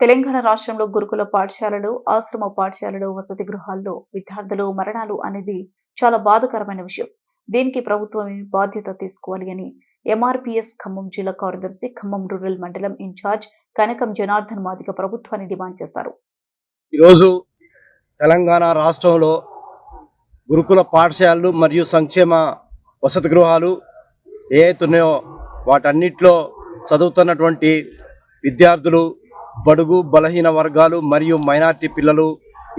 తెలంగాణ రాష్ట్రంలో గురుకుల పాఠశాలలు ఆశ్రమ పాఠశాలలు వసతి గృహాల్లో విద్యార్థులు మరణాలు అనేది చాలా బాధకరమైన విషయం. దీనికి ప్రభుత్వమే బాధ్యత తీసుకోవాలి అని ఎంఆర్పీఎస్ ఖమ్మం జిల్లా కార్యదర్శి ఖమ్మం రూరల్ మండలం ఇన్ఛార్జ్ కనకం జనార్దన్ మాదిక ప్రభుత్వాన్ని డిమాండ్ చేశారు. ఈరోజు తెలంగాణ రాష్ట్రంలో గురుకుల పాఠశాలలు మరియు సంక్షేమ వసతి గృహాలు ఏ ఉన్నాయో వాటన్నిటిలో చదువుతున్నటువంటి విద్యార్థులు బడుగు బలహీన వర్గాలు మరియు మైనార్టీ పిల్లలు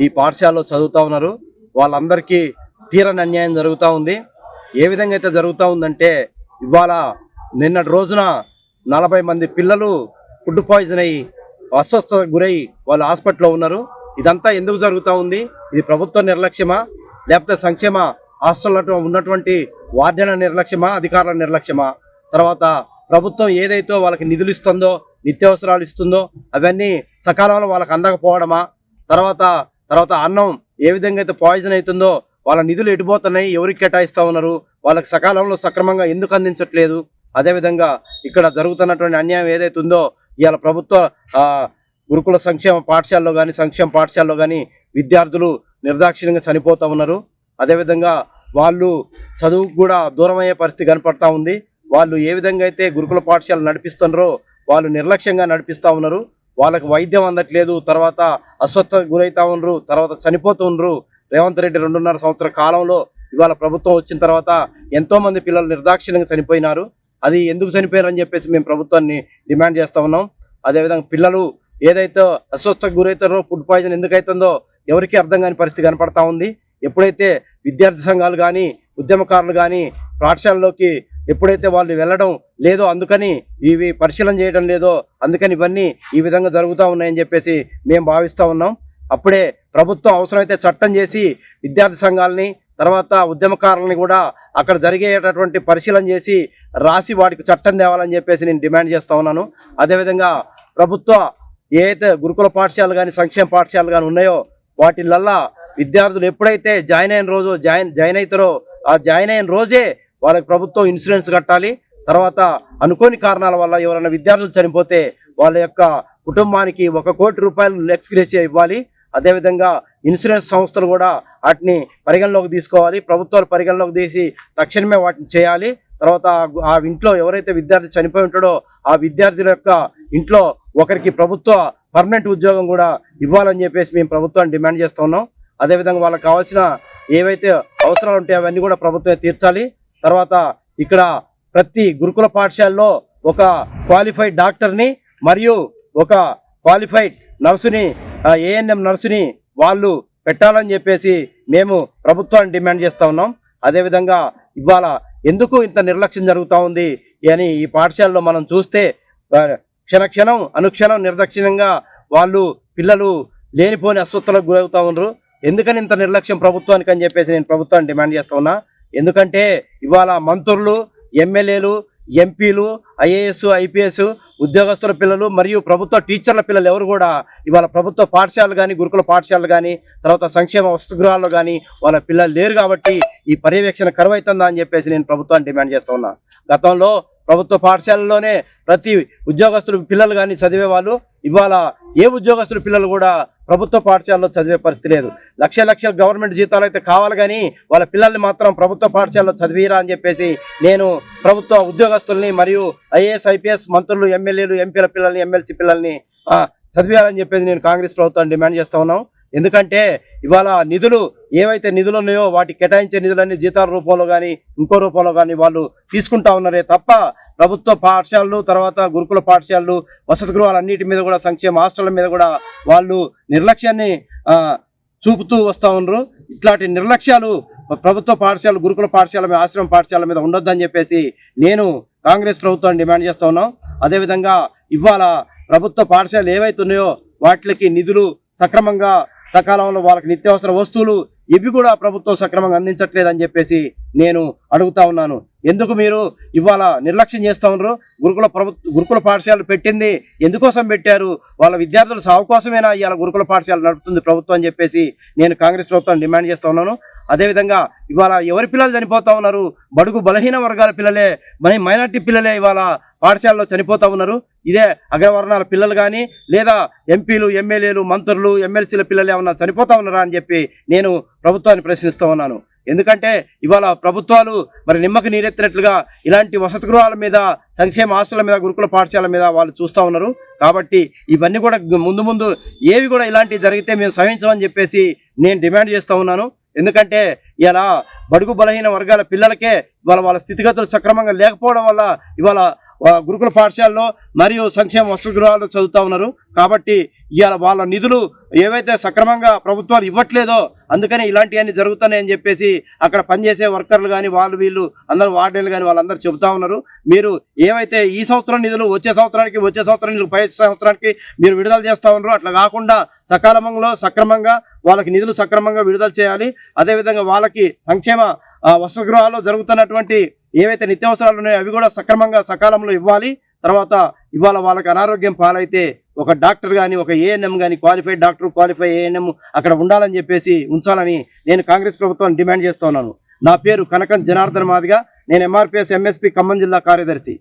ఈ పాఠశాలలో చదువుతూ ఉన్నారు. వాళ్ళందరికీ తీరని అన్యాయం జరుగుతూ ఉంది. ఏ విధంగా అయితే జరుగుతూ ఉందంటే ఇవాళ నిన్నటి రోజున నలభై మంది పిల్లలు ఫుడ్ పాయిజన్ అయ్యి అస్వస్థతకు గురై వాళ్ళు హాస్పిటల్లో ఉన్నారు. ఇదంతా ఎందుకు జరుగుతూ ఉంది? ఇది ప్రభుత్వ నిర్లక్ష్యమా? లేకపోతే సంక్షేమ హాస్టల్లో ఉన్నటువంటి వార్డెన నిర్లక్ష్యమా? అధికారుల నిర్లక్ష్యమా? తర్వాత ప్రభుత్వం ఏదైతే వాళ్ళకి నిధులు ఇస్తుందో నిత్యావసరాలు ఇస్తుందో అవన్నీ సకాలంలో వాళ్ళకి అందకపోవడమా? తర్వాత తర్వాత అన్నం ఏ విధంగా అయితే పాయిజన్ అవుతుందో వాళ్ళ నిధులు ఎటుపోతున్నాయి? ఎవరికి కేటాయిస్తూ ఉన్నారు? వాళ్ళకి సకాలంలో సక్రమంగా ఎందుకు అందించట్లేదు? అదేవిధంగా ఇక్కడ జరుగుతున్నటువంటి అన్యాయం ఏదైతే ఉందో ఇవాళ ప్రభుత్వ గురుకుల సంక్షేమ పాఠశాలలో కానీ సంక్షేమ పాఠశాలలో కానీ విద్యార్థులు నిర్దాక్షిణ్యంగా చనిపోతూ ఉన్నారు. అదేవిధంగా వాళ్ళు చదువుకు కూడా దూరమయ్యే పరిస్థితి కనపడతా ఉంది. వాళ్ళు ఏ విధంగా అయితే గురుకుల పాఠశాలలు నడిపిస్తున్నారో వాళ్ళు నిర్లక్ష్యంగా నడిపిస్తూ ఉన్నారు. వాళ్ళకి వైద్యం అందట్లేదు. తర్వాత అస్వస్థ గురవుతా ఉన్నారు. తర్వాత చనిపోతూ ఉన్నారు. రేవంత్ రెడ్డి రెండున్నర సంవత్సర కాలంలో ఇవాళ ప్రభుత్వం వచ్చిన తర్వాత ఎంతోమంది పిల్లలు నిర్దాక్షిణ్యంగా చనిపోయినారు. అది ఎందుకు చనిపోయారని చెప్పేసి మేము ప్రభుత్వాన్ని డిమాండ్ చేస్తూ ఉన్నాం. అదేవిధంగా పిల్లలు ఏదైతే అస్వస్థకు గురవుతారో ఫుడ్ పాయిజన్ ఎందుకైతుందో ఎవరికి ఎవరికీ అర్థం కాని పరిస్థితి కనపడతా ఉంది. ఎప్పుడైతే విద్యార్థి సంఘాలు కానీ ఉద్యమకారులు కానీ పాఠశాలలోకి ఎప్పుడైతే వాళ్ళు వెళ్ళడం లేదో అందుకని ఇవి పరిశీలన చేయడం లేదో అందుకని ఇవన్నీ ఈ విధంగా జరుగుతూ ఉన్నాయని చెప్పేసి మేము భావిస్తూ ఉన్నాం. అప్పుడే ప్రభుత్వం అవసరమైతే చట్టం చేసి విద్యార్థి సంఘాలని తర్వాత ఉద్యమకారులని కూడా అక్కడ జరిగేటటువంటి పరిశీలన చేసి రాసి వాటికి చట్టం తేవాలని చెప్పేసి నేను డిమాండ్ చేస్తూ ఉన్నాను. అదేవిధంగా ప్రభుత్వ ఏ అయితే గురుకుల పాఠశాలలు కానీ సంక్షేమ పాఠశాలలు కానీ ఉన్నాయో వాటిలల్లా విద్యార్థులు ఎప్పుడైతే జాయిన్ అయిన రోజు జాయిన్ జాయిన్ అవుతారో ఆ జాయిన్ అయిన రోజే వాళ్ళకి ప్రభుత్వం ఇన్సూరెన్స్ కట్టాలి. తర్వాత అనుకోని కారణాల వల్ల ఎవరైనా విద్యార్థులు చనిపోతే వాళ్ళ యొక్క కుటుంబానికి ఒక కోటి రూపాయలు ఎక్స్గ్రేసియా ఇవ్వాలి. అదేవిధంగా ఇన్సూరెన్స్ సంస్థలు కూడా వాటిని పరిగణలోకి తీసుకోవాలి. ప్రభుత్వాలు పరిగణలోకి తీసి తక్షణమే వాటిని చేయాలి. తర్వాత ఆ- ఇంట్లో ఎవరైతే విద్యార్థి చనిపోయి ఉంటాడో ఆ విద్యార్థుల యొక్క ఇంట్లో ఒకరికి ప్రభుత్వ పర్మనెంట్ ఉద్యోగం కూడా ఇవ్వాలని చెప్పేసి మేము ప్రభుత్వాన్ని డిమాండ్ చేస్తూ ఉన్నాం. అదేవిధంగా వాళ్ళకి కావాల్సిన ఏవైతే అవసరాలు ఉంటాయో అవన్నీ కూడా ప్రభుత్వమే తీర్చాలి. తర్వాత ఇక్కడ ప్రతి గురుకుల పాఠశాలలో ఒక క్వాలిఫైడ్ డాక్టర్ని మరియు ఒక క్వాలిఫైడ్ నర్సుని ఏఎన్ఎం నర్సుని వాళ్ళు పెట్టాలని చెప్పేసి మేము ప్రభుత్వాన్ని డిమాండ్ చేస్తూ ఉన్నాం. అదేవిధంగా ఇవాళ ఎందుకు ఇంత నిర్లక్ష్యం జరుగుతూ ఉంది అని ఈ పాఠశాలలో మనం చూస్తే క్షణక్షణం అనుక్షణం నిర్దక్షిణంగా వాళ్ళు పిల్లలు లేనిపోని అస్వస్థలకు గురవుతూ ఉన్నారు. ఎందుకని ఇంత నిర్లక్ష్యం ప్రభుత్వానికి అని చెప్పేసి నేను ప్రభుత్వాన్ని డిమాండ్ చేస్తూ ఉన్నా. ఎందుకంటే ఇవాళ మంత్రులు ఎమ్మెల్యేలు ఎంపీలు ఐఏఎస్ ఐపీఎస్ ఉద్యోగస్తుల పిల్లలు మరియు ప్రభుత్వ టీచర్ల పిల్లలు ఎవరు కూడా ఇవాళ ప్రభుత్వ పాఠశాలలు కానీ గురుకుల పాఠశాలలు కానీ తర్వాత సంక్షేమ వసతిగృహాల్లో కానీ వాళ్ళ పిల్లలు లేరు కాబట్టి ఈ పర్యవేక్షణ కరువైతుందా అని చెప్పేసి నేను ప్రభుత్వాన్ని డిమాండ్ చేస్తూ ఉన్నా. గతంలో ప్రభుత్వ పాఠశాలల్లోనే ప్రతి ఉద్యోగస్తులు పిల్లలు కానీ చదివే వాళ్ళు ఇవాళ ఏ ఉద్యోగస్తులు పిల్లలు కూడా ప్రభుత్వ పాఠశాలలో చదివే పరిస్థితి లేదు. లక్ష లక్షల గవర్నమెంట్ జీతాలు అయితే కావాలి కానీ వాళ్ళ పిల్లల్ని మాత్రం ప్రభుత్వ పాఠశాలలో చదివిరా అని చెప్పేసి నేను ప్రభుత్వ ఉద్యోగస్తుల్ని మరియు ఐఏఎస్ ఐపీఎస్ మంత్రులు ఎమ్మెల్యేలు ఎంపీల పిల్లల్ని ఎమ్మెల్సీ పిల్లల్ని చదివేయాలని చెప్పేసి నేను కాంగ్రెస్ ప్రభుత్వాన్ని డిమాండ్ చేస్తా ఉన్నాం. ఎందుకంటే ఇవాళ నిధులు ఏవైతే నిధులు ఉన్నాయో వాటికి కేటాయించే నిధులన్నీ జీతాల రూపంలో కానీ ఇంకో రూపంలో కానీ వాళ్ళు తీసుకుంటా ఉన్నారే తప్ప ప్రభుత్వ పాఠశాలలు తర్వాత గురుకుల పాఠశాలలు వసతి గృహాలన్నిటి మీద కూడా సంక్షేమ హాస్టళ్ళ మీద కూడా వాళ్ళు నిర్లక్ష్యాన్ని చూపుతూ వస్తూ ఉన్నారు. ఇట్లాంటి నిర్లక్ష్యాలు ప్రభుత్వ పాఠశాలలు గురుకుల పాఠశాల మీద ఆశ్రమ పాఠశాల మీద ఉండొద్దని చెప్పేసి నేను కాంగ్రెస్ ప్రభుత్వాన్ని డిమాండ్ చేస్తూ ఉన్నాం. అదేవిధంగా ఇవాళ ప్రభుత్వ పాఠశాలలు ఏవైతే ఉన్నాయో వాటికి నిధులు సక్రమంగా సకాలంలో వాళ్ళకి నిత్యావసర వస్తువులు ఇవి కూడా ప్రభుత్వం సక్రమంగా అందించట్లేదని చెప్పేసి నేను అడుగుతా ఉన్నాను. ఎందుకు మీరు ఇవాళ నిర్లక్ష్యం చేస్తా ఉన్నారు? గురుకుల ప్రభుత్వ గురుకుల పాఠశాలలు పెట్టింది ఎందుకోసం పెట్టారు? వాళ్ళ విద్యార్థుల సాగు కోసమేనా ఇవాళ గురుకుల పాఠశాల నడుపుతుంది ప్రభుత్వం అని చెప్పేసి నేను కాంగ్రెస్ ప్రభుత్వం డిమాండ్ చేస్తూ ఉన్నాను. అదేవిధంగా ఇవాళ ఎవరి పిల్లలు చనిపోతూ ఉన్నారు? బడుగు బలహీన వర్గాల పిల్లలే మరి మైనార్టీ పిల్లలే ఇవాళ పాఠశాలలో చనిపోతూ ఉన్నారు. ఇదే అగ్రవర్ణాల పిల్లలు కానీ లేదా ఎంపీలు ఎమ్మెల్యేలు మంత్రులు ఎమ్మెల్సీల పిల్లలు ఏమన్నా చనిపోతూ ఉన్నారా అని చెప్పి నేను ప్రభుత్వాన్ని ప్రశ్నిస్తూ ఉన్నాను. ఎందుకంటే ఇవాళ ప్రభుత్వాలు మరి నిమ్మకి నీరెత్తినట్లుగా ఇలాంటి వసతి గృహాల మీద సంక్షేమ ఆస్తుల మీద గురుకుల పాఠశాల మీద వాళ్ళు చూస్తూ ఉన్నారు. కాబట్టి ఇవన్నీ కూడా ముందు ముందు ఏవి కూడా ఇలాంటివి జరిగితే మేము సహించమని చెప్పేసి నేను డిమాండ్ చేస్తూ ఉన్నాను. ఎందుకంటే ఇలా బడుగు బలహీన వర్గాల పిల్లలకే ఇవాళ వాళ్ళ స్థితిగతులు సక్రమంగా లేకపోవడం వల్ల ఇవాళ గురుకుల పాఠశాలలో మరియు సంక్షేమ వసతి గృహాల్లో చదువుతూ ఉన్నారు. కాబట్టి ఇవాళ వాళ్ళ నిధులు ఏవైతే సక్రమంగా ప్రభుత్వాలు ఇవ్వట్లేదో అందుకని ఇలాంటివన్నీ జరుగుతున్నాయని చెప్పేసి అక్కడ పనిచేసే వర్కర్లు కానీ వాళ్ళు వీళ్ళు అందరూ వార్డెన్లు కానీ వాళ్ళందరూ చెబుతా ఉన్నారు. మీరు ఏవైతే ఈ సంవత్సరం నిధులు వచ్చే సంవత్సరానికి వచ్చే సంవత్సరం నిధులు పై సంవత్సరానికి మీరు విడుదల చేస్తూ ఉన్నారో అట్లా కాకుండా సకాలంలో సక్రమంగా వాళ్ళకి నిధులు సక్రమంగా విడుదల చేయాలి. అదేవిధంగా వాళ్ళకి సంక్షేమ వసతి గృహాల్లో జరుగుతున్నటువంటి ఏవైతే నిత్యావసరాలు ఉన్నాయో అవి కూడా సక్రమంగా సకాలంలో ఇవ్వాలి. తర్వాత ఇవాళ వాళ్ళకి అనారోగ్యం పాలైతే ఒక డాక్టర్ కానీ ఒక ఏఎన్ఎం కానీ క్వాలిఫైడ్ డాక్టర్ క్వాలిఫై ఏఎన్ఎం అక్కడ ఉండాలని చెప్పేసి ఉంచాలని నేను కాంగ్రెస్ ప్రభుత్వాన్ని డిమాండ్ చేస్తున్నాను నా పేరు కనకం జనార్దన్ మాదిగా. నేను ఎంఆర్పిఎస్ ఎంఎస్పి ఖమ్మం జిల్లా కార్యదర్శి.